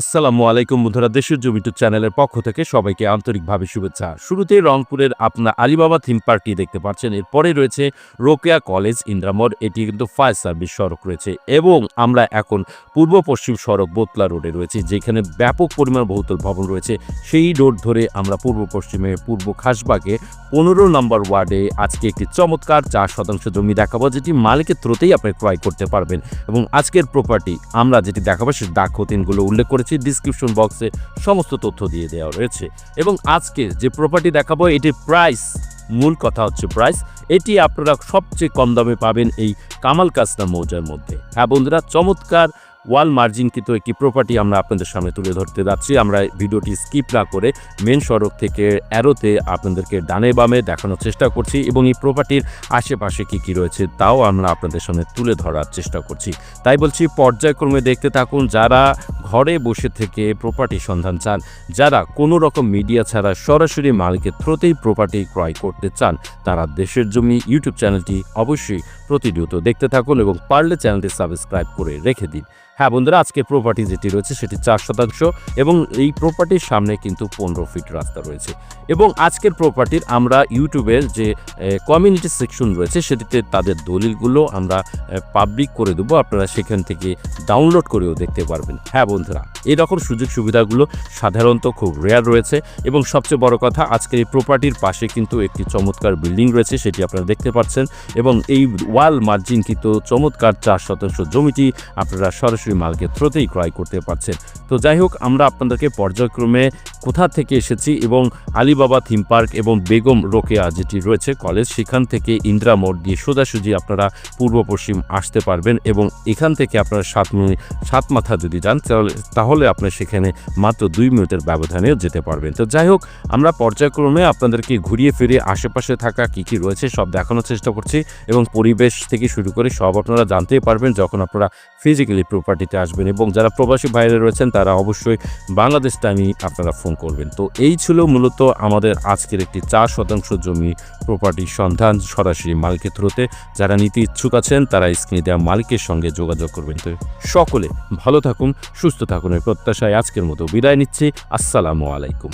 আসসালামু আলাইকুম বন্ধুরা দেশের জমিটু চ্যানেলের পক্ষ থেকে সবাইকে আন্তরিকভাবে শুভেচ্ছা। শুরুতেই রংপুরের আপনার আলিবাবা থিম পার্কটি দেখতে পাচ্ছেন। এরপরে রয়েছে রোকেয়া কলেজ ইন্দ্রামোড়। এটি কিন্তু ফায়ার সার্ভিস সড়ক রয়েছে এবং আমরা এখন পূর্ব পশ্চিম সড়ক বোতলা রোডে রয়েছে, যেখানে ব্যাপক পরিমাণ বহুতল ভবন রয়েছে। সেই রোড ধরে আমরা পূর্ব পশ্চিমে পূর্ব খাসবাগে পনেরো নম্বর ওয়ার্ডে আজকে একটি চমৎকার চার শতাংশ জমি দেখাবো, যেটি মালিকের থ্রোতেই আপনি ক্রয় করতে পারবেন। এবং আজকের প্রপার্টি আমরা যেটি দেখাবো সে ডাক হতিনগুলো উল্লেখ করেছি ডিসক্রিপশন বক্সে সমস্ত তথ্য দিয়ে দেওয়া রয়েছে। এবং আজকে যে প্রপার্টি দেখাবো, এটির প্রাইস মূল কথা হচ্ছে প্রাইস এটি আপনারা সবচেয়ে কম দামে পাবেন এই কামাল কাসনা মৌজার মধ্যে। হ্যাঁ বন্ধুরা, চমৎকার ওয়াল মার্জিনকৃত একটি প্রপার্টি আমরা আপনাদের সামনে তুলে ধরতে যাচ্ছি। আমরা ভিডিওটি স্কিপ না করে মেন সড়ক থেকে অ্যারোতে আপনাদেরকে ডানে বামে দেখানোর চেষ্টা করছি এবং এই প্রপার্টির আশেপাশে কি কি রয়েছে তাও আমরা আপনাদের সামনে তুলে ধরার চেষ্টা করছি। তাই বলছি, পর্যায়ক্রমে দেখতে থাকুন, যারা ঘরে বসে থেকে প্রপার্টি সন্ধান চান, যারা কোনো রকম মিডিয়া ছাড়া সরাসরি মালিকের থ্রোতেই প্রপার্টি ক্রয় করতে চান, তারা দেশের জমি ইউটিউব চ্যানেলটি অবশ্যই প্রতিনিয়ত দেখতে থাকুন এবং পারলে চ্যানেলটি সাবস্ক্রাইব করে রেখে দিন। হ্যাঁ বন্ধুরা, আজকে প্রপার্টি যেটি রয়েছে সেটি চার শতাংশ এবং এই প্রপার্টির সামনে কিন্তু পনেরো ফিট রাস্তা রয়েছে। এবং আজকের প্রপার্টির আমরা ইউটিউবের যে কমিউনিটি সেকশন রয়েছে সেটিতে তাদের দলিলগুলো আমরা পাবলিক করে দেবো। আপনারা সেখান থেকে ডাউনলোড করেও দেখতে পারবেন। হ্যাঁ বন্ধুরা। এরকম সুযোগ সুবিধাগুলো সাধারণত খুব রেয়ার রয়েছে এবং সবচেয়ে বড় কথা, আজকের এই প্রপার্টির পাশে কিন্তু একটি চমৎকার বিল্ডিং রয়েছে, সেটি আপনারা দেখতে পাচ্ছেন এবং এই ওয়াল মার্জিন কিন্তু চমৎকার চার শতাংশ জমিটি আপনারা সরাসরি মালকে থ্রোতেই ক্রয় করতে পারছেন। তো যাই হোক, আমরা আপনাদেরকে পর্যায়ক্রমে কোথা থেকে এসেছি এবং আলিবাবা থিম পার্ক এবং বেগম রোকেয়া যেটি রয়েছে কলেজ সেখান থেকে ইন্দ্রা মোড় দিয়ে সোজাসুজি আপনারা পূর্ব পশ্চিম আসতে পারবেন এবং এখান থেকে আপনারা সাত সাত মাথা যদি যান তাহলে তাহলে আপনি সেখানে মাত্র দুই মিনিটের ব্যবধানে যেতে পারবেন। তো যাই হোক, আমরা পর্যায়ক্রমে আপনাদেরকে ঘুরিয়ে ফিরিয়ে আশেপাশে থাকা কী কী রয়েছে সব দেখানোর চেষ্টা করছি এবং পরিবেশ থেকে শুরু করে সব আপনারা জানতেই পারবেন যখন আপনারা ফিজিক্যালি প্রপার্টিতে আসবেন এবং যারা প্রবাসী বাইরে রয়েছেন তারা অবশ্যই বাংলাদেশ টাইমই আপনারা ফোন করবেন। তো এই ছিল মূলত আমাদের আজকের একটি চার শতাংশ জমি প্রপার্টির সন্ধান সরাসরি মালিকের থ্রুতে যারা নিতে ইচ্ছুক আছেন তারা স্ক্রিনে দেওয়া মালিকের সঙ্গে যোগাযোগ করবেন। তো সকলে ভালো থাকুন, সুস্থ থাকুন। প্রত্যাশায় আজকের মতো বিদায় নিচ্ছি। আসসালামু আলাইকুম।